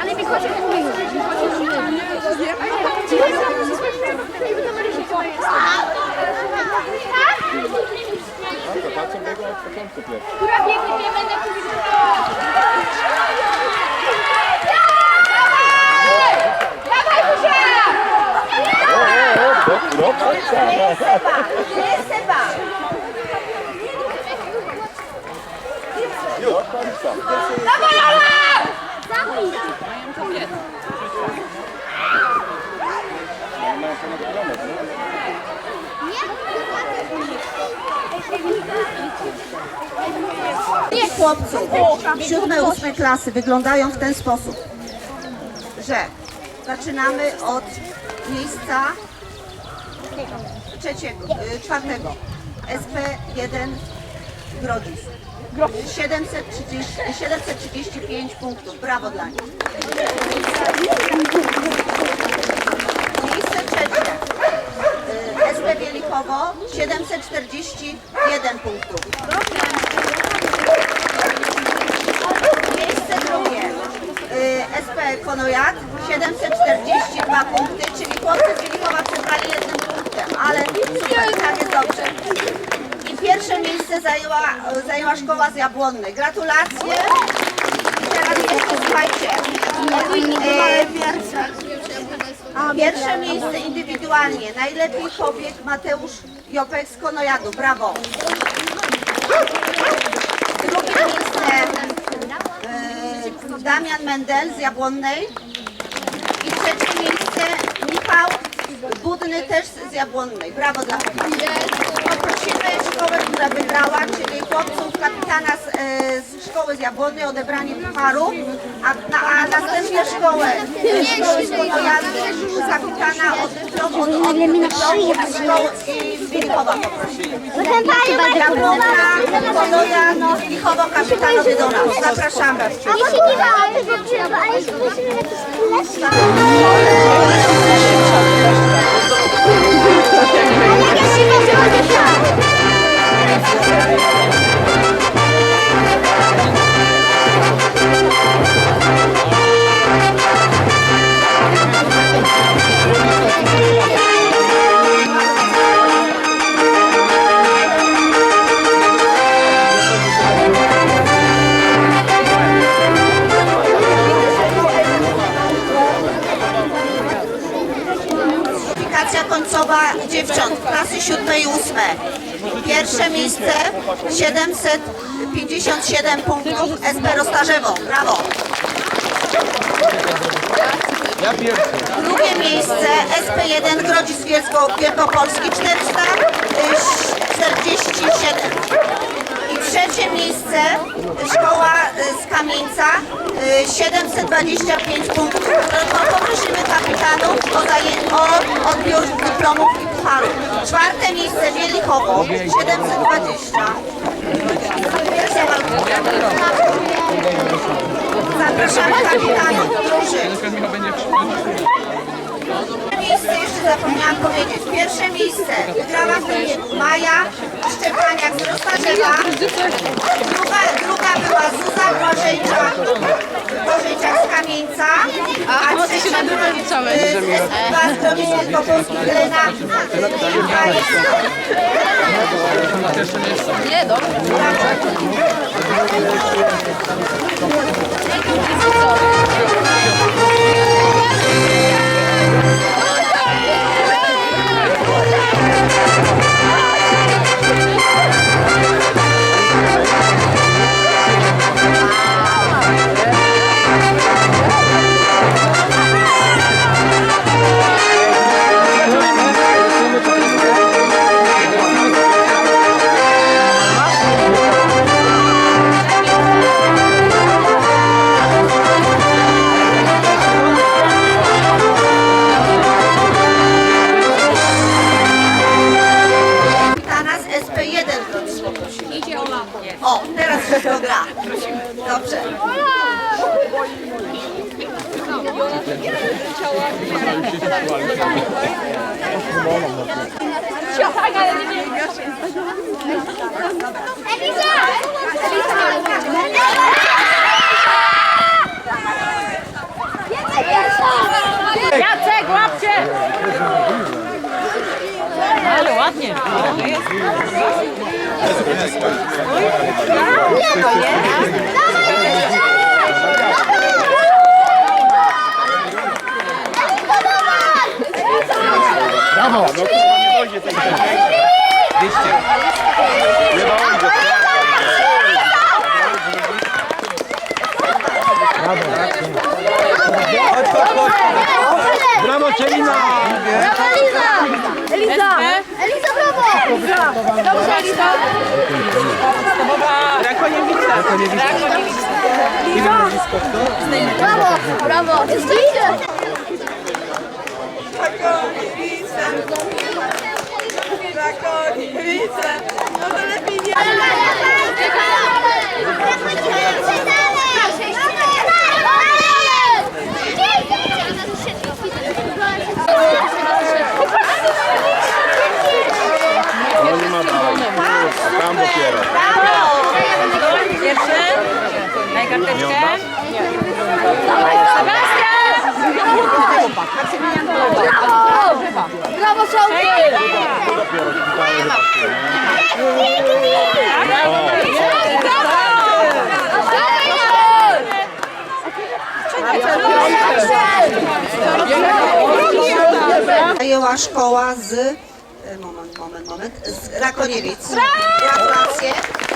Ale mi chodzi o Tak, co biegł od początku pierwszy. Która biegnie, nie będę tu Dawaj, Jest Seba! Do końca. Dawaj, Ola! Kilometr, nie? Nie chłopców, siódme, ósme klasy wyglądają w ten sposób, że zaczynamy od miejsca trzeciego, y, czwartego. SP1 Grodzisk. 730, 735 punktów. Brawo dla nich. Miejsce trzecie. y, SP Wielikowo 741 punktów. Miejsce drugie. y, SP Konojat 742 punkty, czyli chłopcy z Wielikowa przegrali jednym ale tak jest dobrze. I pierwsze miejsce zajęła, zajęła szkoła z Jabłonnej. Gratulacje. I teraz jeszcze słuchajcie. E, Pierwsze miejsce indywidualnie. Najlepiej pobiegł Mateusz Jopek z Konojadu. Brawo. Drugie miejsce e, Damian Mendel z Jabłonnej. I trzecie miejsce Michał Budny też z Jabłonnej. Brawo dla chłopaków. Poprosimy szkołę, która wygrała, czyli chłopców kapitana z, e, z szkoły z Jabłonnej odebranie pucharu, a, na, a następnie szkołę, szkoły z Konojadu, kapitana od dyplomu, od, od z szkoły i z Wilkowa poprosimy. Kapitanowie do nas. Zapraszamy. A nie ale jakiś jak się będzie 757 punktów SP Roztarzewo. Brawo. Drugie miejsce SP1 Grodzisk Wielko- Wielkopolski 447. I trzecie miejsce szkoła y, z Kamieńca y, 725 punktów. No, Poprosimy kapitanów o, o odbiór dyplomów i pucharów. Czwarte miejsce Wielichowo 720. Zapraszamy kapitanów drużyn. Miejsce jeszcze zapomniałam powiedzieć. Pierwsze miejsce wygrała w tym wieku Maja Szczepaniak z Roztarzewa. Druga, druga była Zuza Bożejczak z Kamieńca. A trzecia była y, z była z Grodzisk Wielkopolski Helena Nie, dobrze. Brawo! No chyba nie dojdzie tej Nie dojdzie. Brawo Celina! Eliza! Eliza, brawo! Dobrze, Eliza! Brawo! Brawo! Jesteście! No to lepiej nie. No nie ma dalej. A tam dopiero. Pierwszy. Brawo! Zajęła szkoła z... e, Moment, moment, moment. Z Rakoniewic. Gratulacje.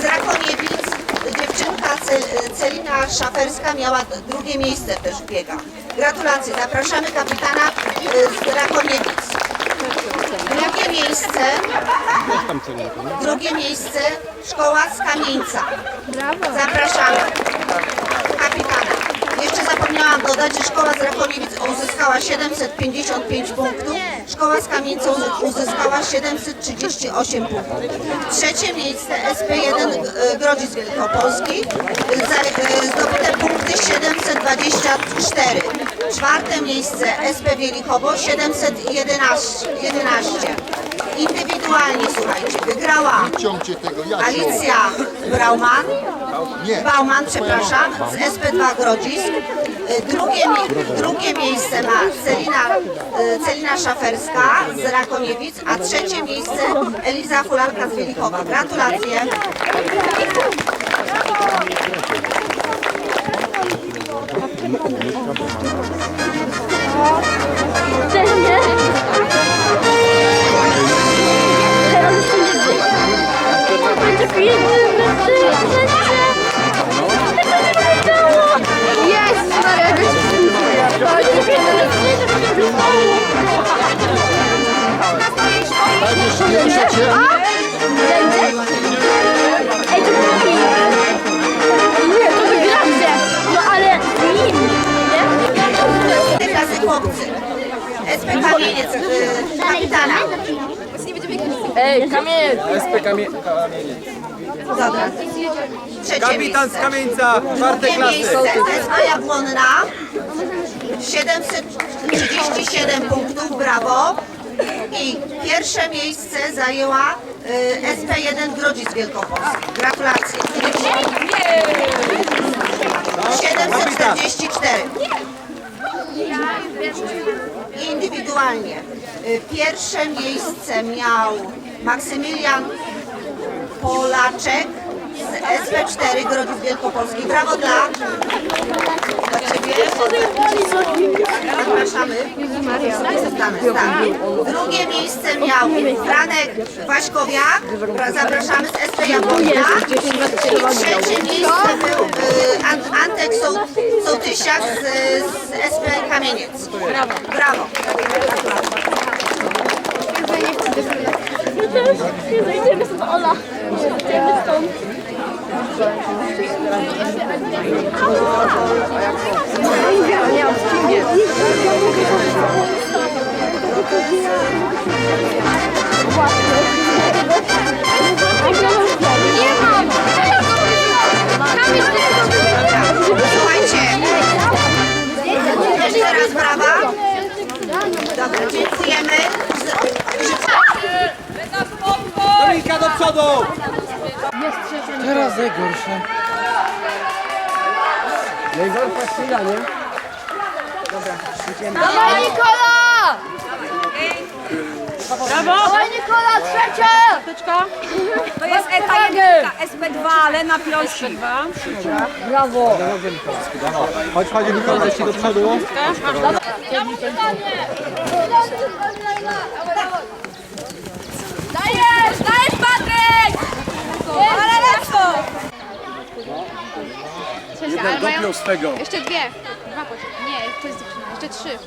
Z Rakoniewic dziewczynka Cel, Celina Szaferska miała drugie miejsce też w biegach. Gratulacje. Zapraszamy kapitana e, z Rakoniewic. Drugie miejsce. Drugie miejsce szkoła z Kamieńca. Zapraszamy. Kapitana. Jeszcze zapomniałam dodać, że szkoła z Rakoniewic uzyskała 755 punktów, szkoła z uzy- uzyskała 738 punktów. Trzecie miejsce SP1 e, Grodzic Wielkopolski, e, zdobyte punkty 724. Czwarte miejsce SP Wielichowo 711. 11. Indywidualnie, słuchajcie, wygrała Alicja Brauman. Bauman, przepraszam, z SP2 Grodzisk. Y, Drugie, drugie miejsce ma Celina, y, Celina Szaferska z Rakoniewic, a trzecie miejsce Eliza Fularka z Wielichowa. Gratulacje. Ej, kamień. Dobra. Trzecie Kapitan z miejsce. Kamieńca, czwarte Drugie klasy. miejsce SP Jabłonna 737 punktów, brawo. I pierwsze miejsce zajęła y, SP1 Grodzic Wielkopolski. Gratulacje. 744. Indywidualnie. Y, Pierwsze miejsce miał Maksymilian Polaczek z SP4 Grodzic Wielkopolski. Brawo dla, dla Ciebie. Zapraszamy. Drugie miejsce miał Franek Waśkowiak. Zapraszamy z SP Jabłonia. I trzecie miejsce był y, Ant- Antek Sołtysiak z, z SP Kamieniec. Brawo. Brawo. Jezus, z Ola. Idziemy het Nie, nie, nie, stom. Ah! nie, nie, nie, Teraz najgorsze. Najgorsza chwila, nie? Dawaj Nikola! Brawo! Dawaj Nikola, trzecia! To jest ETA SP2, Lena Piąsi. Brawo! Chodź, chodź, Mikołaj, ci do przodu. Ja mam pytanie! Ale lecą! Jeden dopiął swego. Jeszcze dwie. Dwa poczekaj. Nie, to jest dziewczyna. Jeszcze trzy.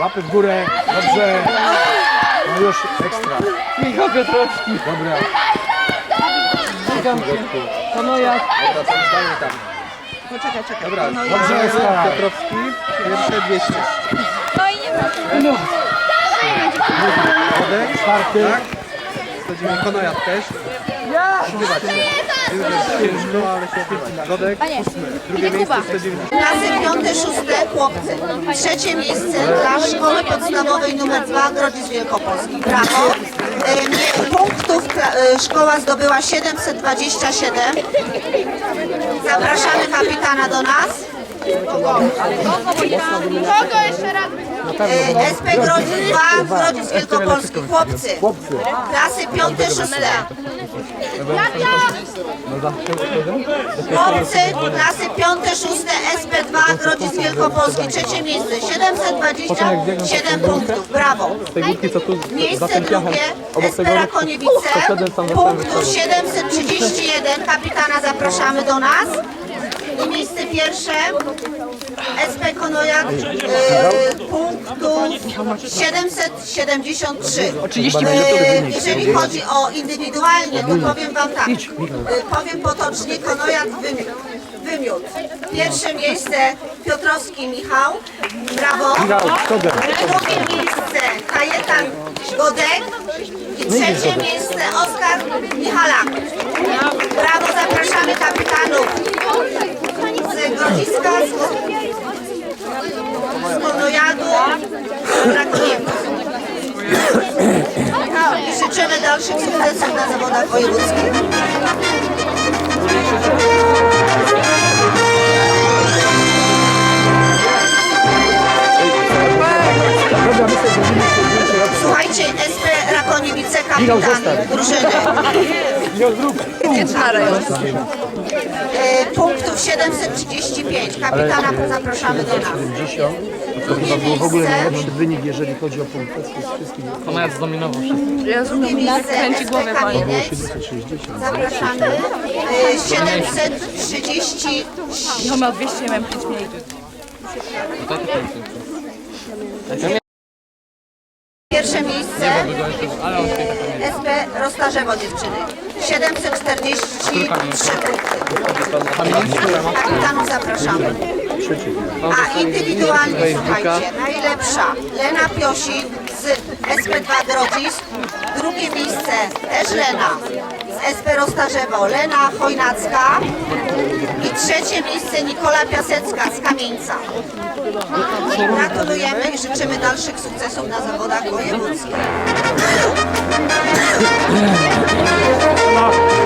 Łapy w górę, dobrze. No już ekstra. Michał Piotrowski. Dobra. Czekam cię. To no jak? Dobra, to zdanie tam. Poczekaj, czekaj. Dobra, dobrze jest Piotrowski. Pierwsze 200. No i nie ma. Wodek, czwarty. Wchodzimy Konojat też. Się. Ciężko, ale się odbywa. Godek, ósmy. Drugie miejsce 190. Klasy piąte, szóste chłopcy. Trzecie miejsce dla szkoły podstawowej nr 2 Grodzic Wielkopolski. Brawo. E, nie- Punktów e, szkoła zdobyła 727. Zapraszamy kapitana do nas. Kogo jeszcze raz? E, SP Grodzic 2 Grodzic Wielkopolski. Chłopcy. Klasy piąte, szóste. Chłopcy, klasy piąte, szóste, SP2, Grodzic Wielkopolski, trzecie miejsce, 727 punktów, brawo. Miejsce drugie, SP Rakoniewice, punktu 731, kapitana zapraszamy do nas. I miejsce pierwsze, SP Konojak, e, punktu 773. E, Jeżeli chodzi o indywidualnie, to powiem Wam tak, e, powiem potocznie, Konojak wymiótł. wymiótł. Pierwsze miejsce Piotrowski Michał, brawo. Drugie miejsce Kajetan Godek i trzecie miejsce Oskar Michalak. Brawo, zapraszamy kapitanów z Grodziska, z z Konojadu, z Rakoniewic. I życzymy dalszych sukcesów na zawodach wojewódzkich. Słuchajcie, SP Rakoniewice, kapitan drużyny. E, punktów 735. Kapitana zapraszamy do nas. Drugie miejsce, wynik, jeżeli chodzi o punktację z wszystkich. Ona jest zdominował wszystko. drugie miejsce SP Kamieniec. Zapraszamy. E, 730. Michał miał 200, ja miałem 5 mniej. Pierwsze miejsce SP Rostarzewo dziewczyny. 743 punkty. Kapitanów zapraszamy. A indywidualnie słuchajcie, najlepsza Lena Piosik z SP2 Grodzisk. Drugie miejsce też Lena z SP Rostarzewo, Lena Chojnacka. I trzecie miejsce Nikola Piasecka z Kamieńca. Gratulujemy i życzymy dalszych sukcesów na zawodach wojewódzkich. ねえ、